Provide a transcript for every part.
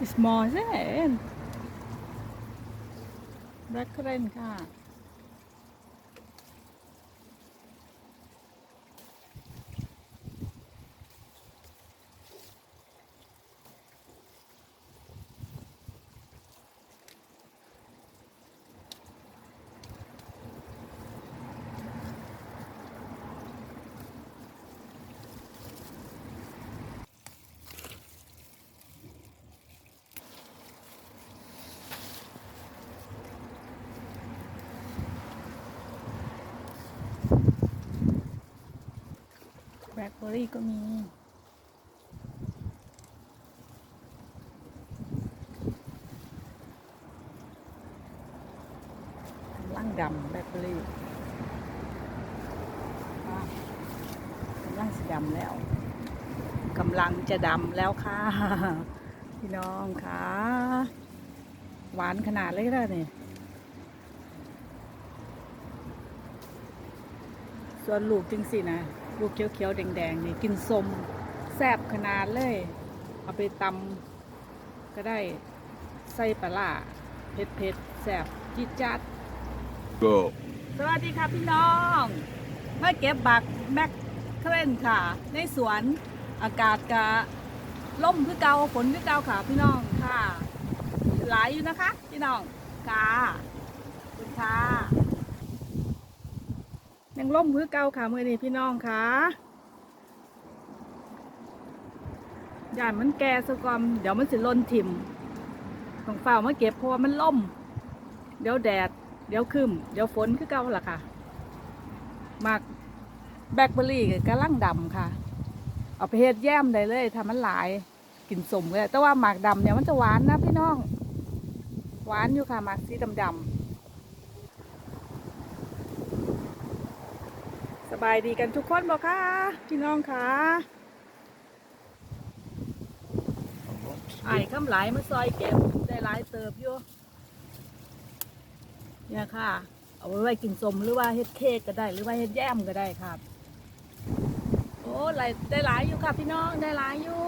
It's more than. Black currant ค่ อรี่ก็มีกำลังดำแบล็คเบอร์รี่ว้างสีดำแล้วกำลังจะดำแล้วค่ะ พี่น้องค่ะ หวานขนาดเลยก็ได้เนี่ยส่วนลูกจริงสินะ ลูกเขียวๆ แดงๆ นี่กินสมแซ่บขนาดเลย เอาไปตำก็ได้ใส่ปลาร้าเผ็ดเผ็ดๆแซ่บจิดจัด Go. สวัสดีค่ะพี่น้องมาเก็บบักแมคเครนค่ะ ในสวนอากาศกะล่มคือเกาฝนคือเกาค่ะพี่น้องค่ะ หลายอยู่นะคะ พี่น้องค่ะขอบคุณค่ะ ยังล่มคือเก่าค่ะมือนี้พี่น้องค่ะย่านมันแก่สกอมเดี๋ยวมันสิล่นถิ่มต้องเฝ้ามาเก็บเพราะว่ามันล่ม เดี๋ยวแดด เดี๋ยวคืมเดี๋ยวฝนคือเก่าล่ะค่ะหมากแบล็คเบอร์รี่กับกระลังดำค่ะ เอาไปเฮ็ดแย้มได้เลยทำมันหลายกลิ่นสมเลยแต่ว่าหมากดำเนี่ยมันจะหวานนะพี่น้อง หวานอยู่ค่ะหมากสีดำๆ บายดีกันทุกคนบอกค่ะพี่น้องค่ะไอ้คำหลายมาซอยเก็บได้หลายเติบอยู่เนี่ยค่ะ เอาไว้ไว้กินสมหรือว่าเฮ็ดเค้กก็ได้ หรือว่าเฮ็ดแยมก็ได้ครับ โอ้หลายได้หลายอยู่ค่ะพี่น้องได้หลายอยู่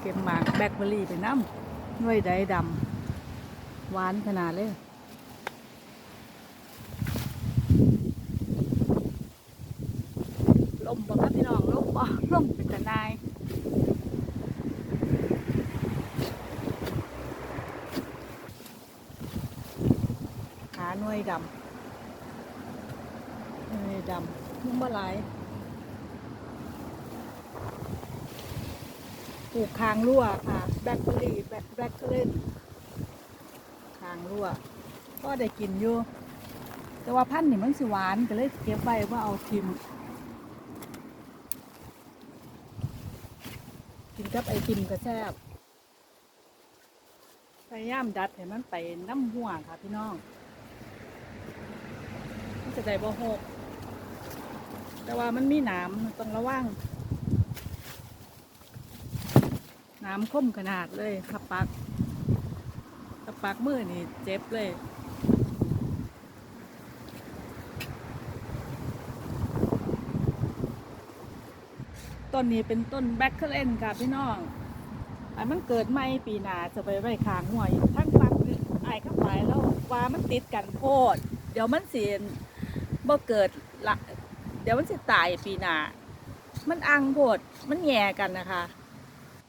เก็บหมากแบ ล็คเบอร์รี่ไปน้ำหน่วยใดดำหวานขนาดเลยลมบ่ครับพี่น้องลมบ่ลมเป็นตะนายขาหน่วยดำหน่วยดำนุ่มบหลาย ปลูกคางรั่วค่ะ แบล็คเบอร์รี่แบล็คแบล็คเกอร์เรนคางรั่ว ก็ได้กินอยู่ แต่ว่าพันธุ์นี่มันสิหวานก็เลยเก็บไว้ว่าเอาทิมกินกับไอติมก็แซ่บพยายามดัดให้มันไปน้ำหัวค่ะพี่น้องมันจะได้บ่หก แต่ว่ามันมีหนามต้องระวังห นามคมขนาดเลยขับปักขับปักมือนี่เจ็บเลยต้นนี้เป็นต้นแบล็คเคอร์เรนค่ะพี่น้องไอันมันเกิดไม่ปีนาจะไปไว้ขางหัวอยู่ทั้งฟังคือไอ้เข้าไปแล้วว่ามันติดกันโพด เดี๋ยวมันเสียนบ่เกิดละ เดี๋ยวมันสิตายปีนา มันอังโพด มันแย่กันนะคะ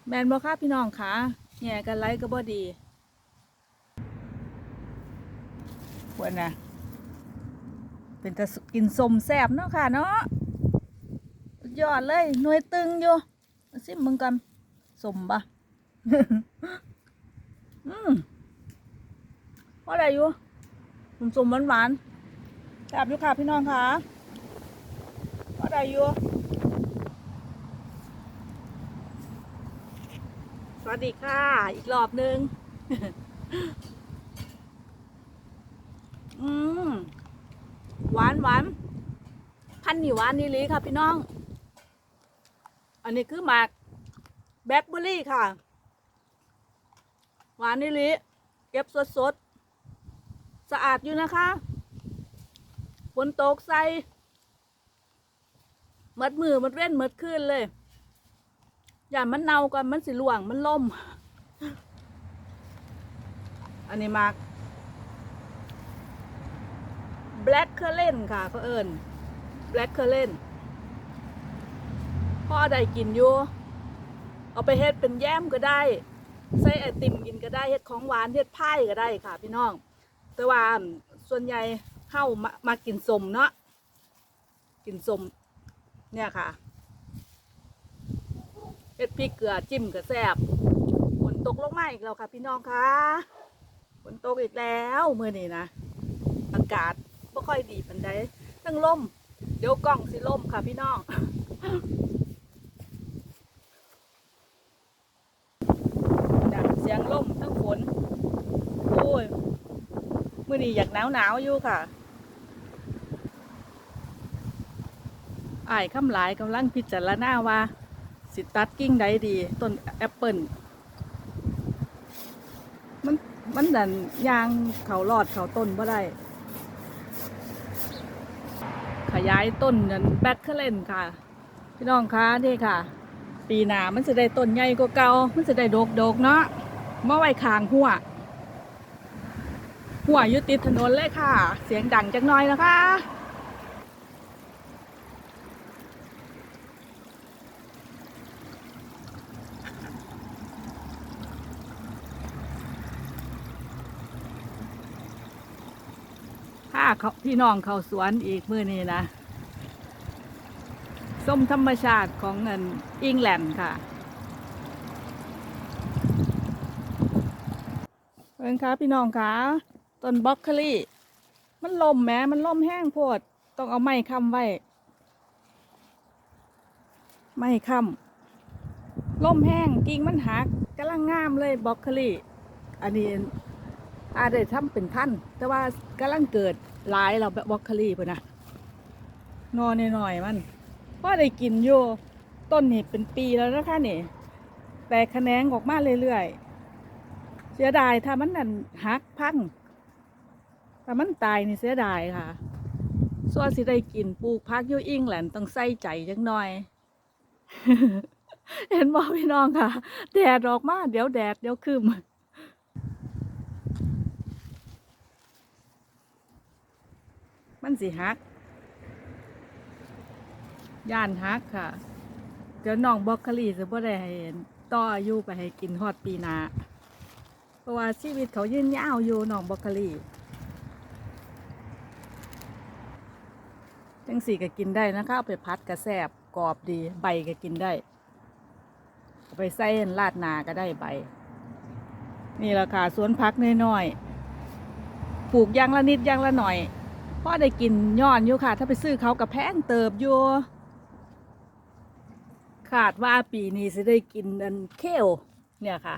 แมนบ่ค่ะพี่น้องคะแย่กันไรก็บ่ดีควรนะเป็นตะกินสมแซบเนาะค่ะเนาะยอดเลยหน่วยตึงอยู่มาสิมึงกันสมปะอืมพอได้อยู่สมสมหวานหวานแซบอยู่ค่ะพี่น้องค่ะพอได้อยู่ วัสดีค่ะ อีกรอบหนึ่งอืมหวานหวานพันนี่หวานนี่ลีค่ะ พี่น้อง อันนี้คือหมากแบล็คเบอร์รี่ค่ะ หวานนี่ลิเก็บสดสดสะอาดอยู่นะคะฝนตกใส่หมดมือหมดเว้นหมดคืนเลย อย่ามันเน่าก่อนมันสิล่วงมันล่ม อันนี้มาก black c u r r a n t ค่ะเขาเอิญ black c u r r a n t พ่อได้กินอยู่เอาไปเฮ็ดเป็นแย้มก็ได้ใส่ไอติมกินก็ได้เฮ็ดของหวานเฮ็ดพายก็ได้ค่ะ พี่น้อง แต่ว่าส่วนใหญ่เข้ามามากินสมเนาะกินสมเนี่ยค่ะ ดพริกเกลือจิ้มกับแซ่บฝนตกลงมาอีกแล้วค่ะ พี่น้องคะฝนตกอีกแล้วเมื้อนี้นะอากาศไม่ค่อยดีปันใดทั้งล่ม เดี๋ยวกล้องสิล่มค่ะพี่น้องดังเสียงล่มทั้งฝนโอ้ยมื้อนี้อยากหนาวหนาวอยู่ค่ะอ้ายคำหลายกำลังพิจารณาว่า สิตัดกิ่งใดดีต้นแอปเปิลมันมันดันยางเขาหลอดเขาต้นบ่ได้ ขยายต้นนันแบคเคเลนค่ะ พี่น้องคะนี่ค่ะ ปีหน้ามันจะได้ต้นใหญ่กว่าเก่ามันจะได้ดกดกๆเนาะเมาไว้คางหัว หัวยู่ติดถนนเลยค่ะ เสียงดังจังน้อยนะคะ เขาพี่น้องเขาสวนอีกมือนี้นะส้มธรรมชาติของเงินอิงแลนด์ค่ะเพื่อนคะพี่น้องคะต้นบล็อกโคลี่ มันลมแหม้มันล่มแห้งโพด ต้องเอาไม้ค้ำไว้ ไม้ค้ำล่มแห้งกิ่งมันหักกำลังงามเลยบล็อกโคลี่ อันนี้อาจได้ทำเป็นพัน แต่ว่ากำลังเกิด หลายเราแบบบล็อกโคลี่พุ่นนะนอนหน่อยๆมันพ่อได้กินอยู่ต้นนี่เป็นปีแล้วนะคะนี่ แต่แขนงออกมาเรื่อยๆเสียดายถ้ามันนั่นหักพังถ้ามันตายนี่เสียดายค่ะส่วนสิได้กินปลูกพักยู่อิงแหลนต้องใส่ใจจังหน่อย เห็นบอกพี่น้องค่ะ แดดออกมาเดี๋ยวแดดเดี๋ยวคืม มันสิฮัก ย่านฮักค่ะ เดี๋ยวน้องบล็อกคลีจะบ่ได้ให้ต่ออายุไปให้กินฮอดปีนาเพราะว่าชีวิตเขายืนยาวอยู่น้องบล็อกคลีจังสีก็กินได้นะคะเอาไปพัดกระแซบกรอบดีใบก็กินได้เอาไปใส่ราดนาก็ได้ใบ นี่แหละค่ะสวนพักน้อยๆปลูกอยางละนิดอยางละหน่อย พ่อได้กินย้อนอยู่ค่ะ ถ้าไปซื้อเขากับแพงเติบอยู่ขาดว่าปีนี้จะได้กินอันเคลเนี่ยค่ะ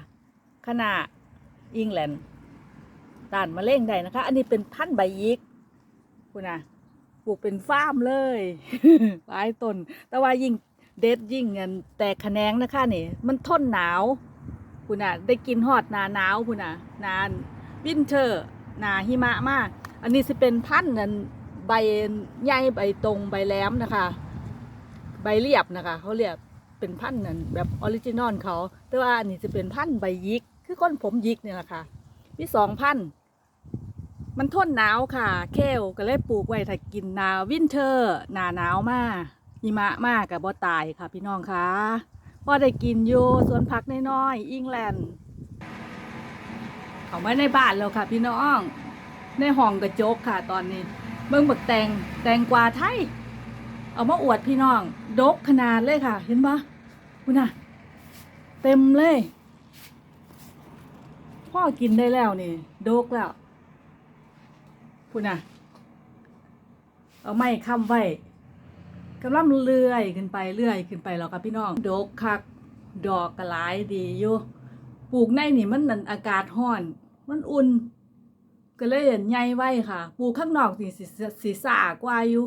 ขนาดอิงแลนด์ต้านมะเร็งได้นะคะ อันนี้เป็นพันใบยิกคุณนะปลูกเป็นฟาร์มเลยหลายต้น แต่ว่ายิ่งเด็ดยิ่งเงินแต่แขนงนะคะนี่ มันทนหนาวคุณน่ะได้กินฮอดหนาหนาวคุณน่ะนานวินเทอร์หนาหิมะมาก อันนี้จะเป็นพันธุ์นั้นใบใหญ่ใบตรงใบแหลมนะคะ ใบเรียบนะคะ เขาเรียกเป็นพันธุ์นั้นแบบออริจินอลเขา แต่ว่าอันนี้จะเป็นพันธุ์ใบยิก คือก้นผมยิกเนี่ยแหละค่ะมีสองพันธุ์มันทนหนาวค่ะเคลก็เลยปลูกไว้ถ้ากินหนาวินเทอร์หนาหนาวมากหิมะมากกับบ่ตายค่ะพี่น้องคะพอได้กินอยู่สวนผักน้อยๆอิงแลนด์เขาไม่ในบ้านแล้วค่ะพี่น้อง ในห้องกระจกค่ะตอนนี้ เบิ่งบักแตงแตงกวาไทย เอามาอวดพี่น้อง ดกขนาดเลยค่ะ เห็นปะคุณน่ะ เต็มเลย พ่อกินได้แล้วนี่ ดกแล้วคุณน่ะ เอาไม้ค้ำไว้กำลังเลื่อยขึ้นไปเลื่อยขึ้นไปแล้วค่ะพี่น้อง ดกคัก ดอกกระหลายดีอยู่ปลูกในนี่มันอากาศร้อน มันอุ่น ก็เลยเห็นใหญ่ไว้ค่ะ ปลูกข้างนอกสีสีสากว่าอยู่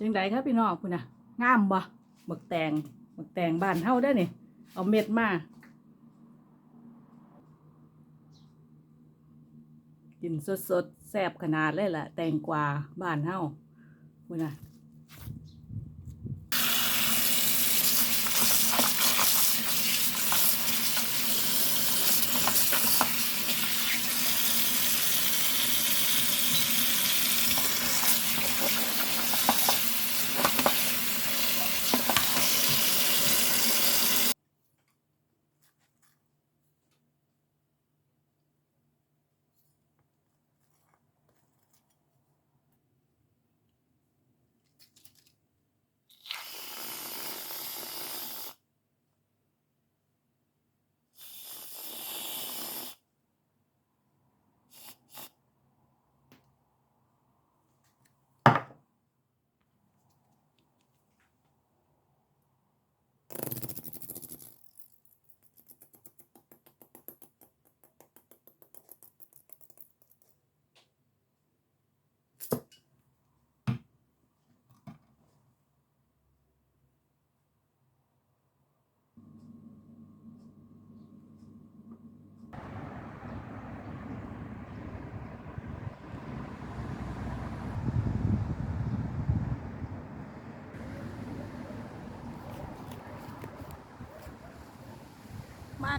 จังไดครับพี่น้องคุณนะงามบ่บักแตงบักแตงบ้านเฮาได้เนี่เอาเม็ดมากินสดๆแซ่บขนาดเลยล่ะ แตงกวาบ้านเฮาคุณนะ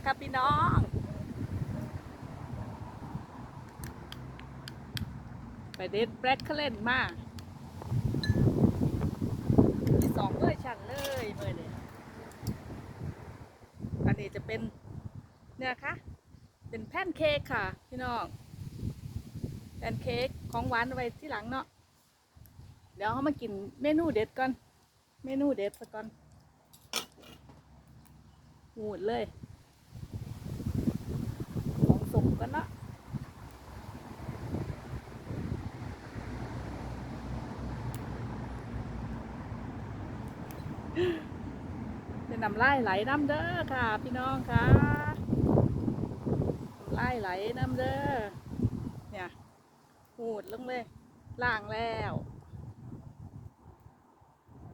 ครับพี่น้องไปเดทแบล็คเคลนมาที่สองเวอร์ชันเลยเมื่อนี้อันนี้จะเป็นเนี่ยคะเป็นแพนเค้กค่ะ พี่น้องแพนเค้กของหวานไว้ที่หลังเนาะเดี๋ยวเขามากินเมนูเด็ดก่อน เมนูเด็ดสักก่อนหูดเลย สุกกันนะเป็นน้ำลายไหลน้ำเด้อค่ะ พี่น้องค่ะน้ำลายไหลน้ำเด้อเนี่ยหูดลงเลยล่างแล้ว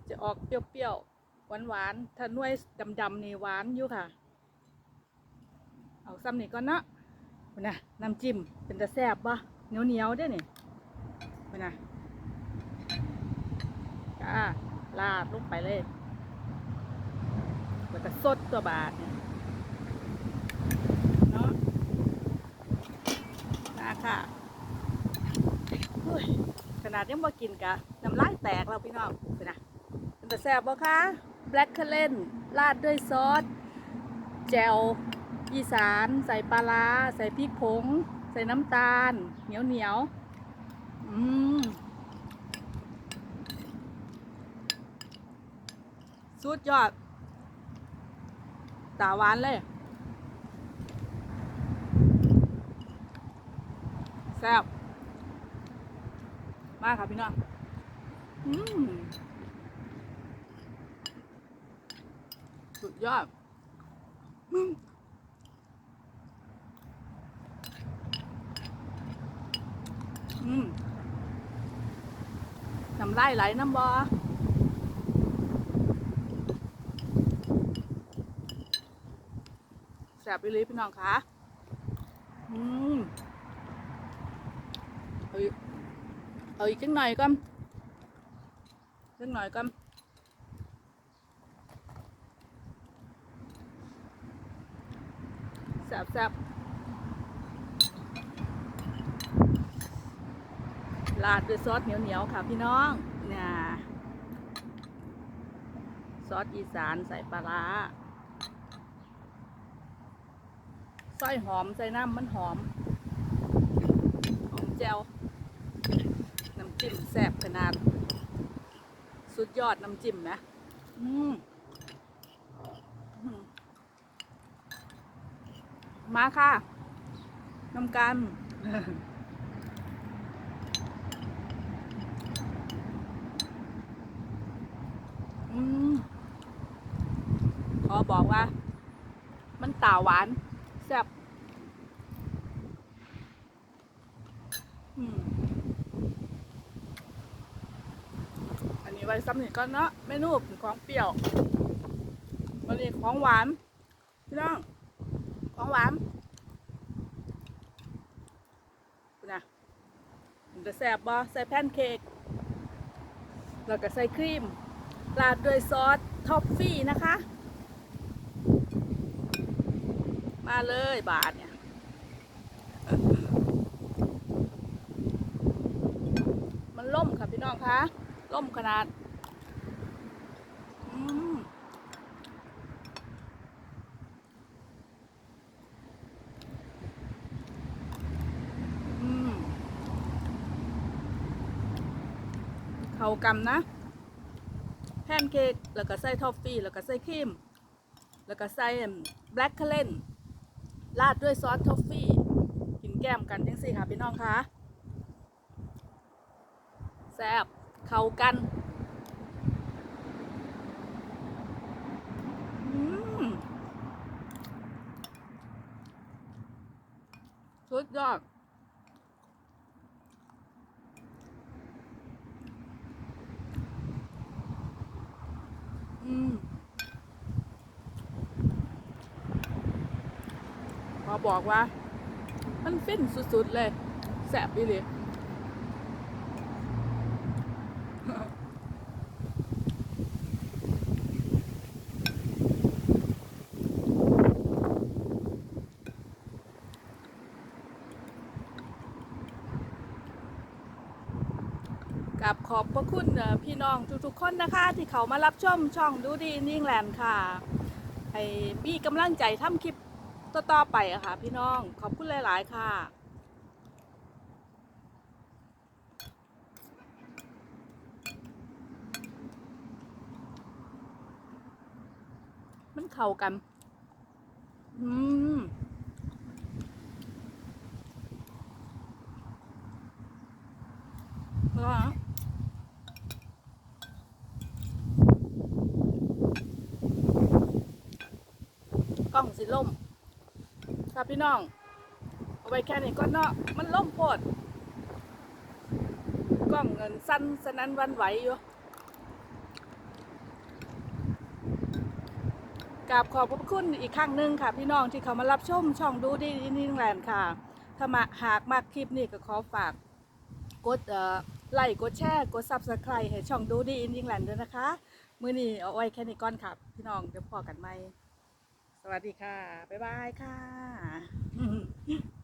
จะออกเปรี้ยวๆหวานๆถ้าน่วยดำๆนี่หวานอยู่ค่ะ เอาซ้ำนี่ก่อนเนาะ นนะน้ำจิ้มเป็นตะแซบปะเหนียวเหนียวๆเด้อนี่พุ่นนะจ้าลาดลงไปเลยแล้วก็สดตัวบาทเนาะนะค่ะขนาดยังมากินกะน้ำลายแตกแล้วพี่น้องพุ่นนะเป็นตะแซบปะคะแบล็คเคเลนราดด้วยซอสแจว อีสานใส่ปลาร้าใส่พริกผง ใส่น้ำตาล เหนียวเหนียวอืมสุดยอด ตาหวานเลย แซ่บมากค่ะพี่น้องอืมสุดยอดอืม น้ำลายไหลน้ำบอแสบไปเลยพี่น้องคะอืมเอาอีกเอาอีกจังหน่อยก่อนจังหน่อยก่อนแสบแสบ ราดด้วยซอสเหนียวๆค่ะพี่น้องเนี่ยซอสอีสานใส่ปลาร้าซอยหอมใส่น้ำมันหอม หอมแจวน้ำจิ้มแซ่บขนาด สุดยอดน้ำจิ้มนะอืมอืมมาค่ะน้ำกัน อืม ขอบอกว่า มันตาหวานแซ่บอันนี้ไว้ซ้ำหนึ่งก่อนเนาะเมนูของเปรี้ยววันนี้ของหวานพี่น้องของหวานนะมันจะแซ่บบ่ใส่แพนเค้กแล้วก็ใส่ครีมราดด้วยซอสท็อฟฟี่นะคะ มาเลยบาทเนี่ยมันล่มค่ะพี่น้องคะล่มขนาดอืมอืมเขากำนะ แพนเค้กแล้วก็ใส่ทอฟฟี่ แล้วก็ใส่ครีม แล้วก็ใส่แบล็กเคเลน ราดด้วยซอสทอฟฟี่ กินแก้มกันจังสิค่ะพี่น้องคะแซ่บเข้ากันสุดยอด อืม พอ บอกว่า มันฟินสุดๆเลย แสบดีเลยกับขอบพระคุณพี่น้องทุกๆคนนะคะ ที่เขามารับชมช่องดูดีนิ่งแลนด์ค่ะ ให้มีกำลังใจทำคลิป ต่อๆไปอะค่ะ พี่น้องขอบคุณหลาย ๆ ค่ะมันเข้ากัน อืมกล้องสิล่ม พี่น้อง เอาไว้แค่นี้ก็เนาะมันล่มโพดกล้องเงินสั้นสนั้นวันไหวอยู่กราบขอบพระคุณอีกครั้งหนึ่งค่ะ พี่น้องที่เขามารับชมช่องดูดีนิงแลนด์ค่ะ ถ้ามาหากมากคลิปนี้ก็ขอฝากกดเอ่อไลค์กดแชร์กดซับสไครต์ให้ช่องดูดีอินดิงแลนด์ด้วยนะคะ มื้อนี้เอาไว้แค่นี้ก่อนครับพี่น้องเดี๋ยวพอกันไหม สวัสดีค่ะ บ๊ายบายค่ะ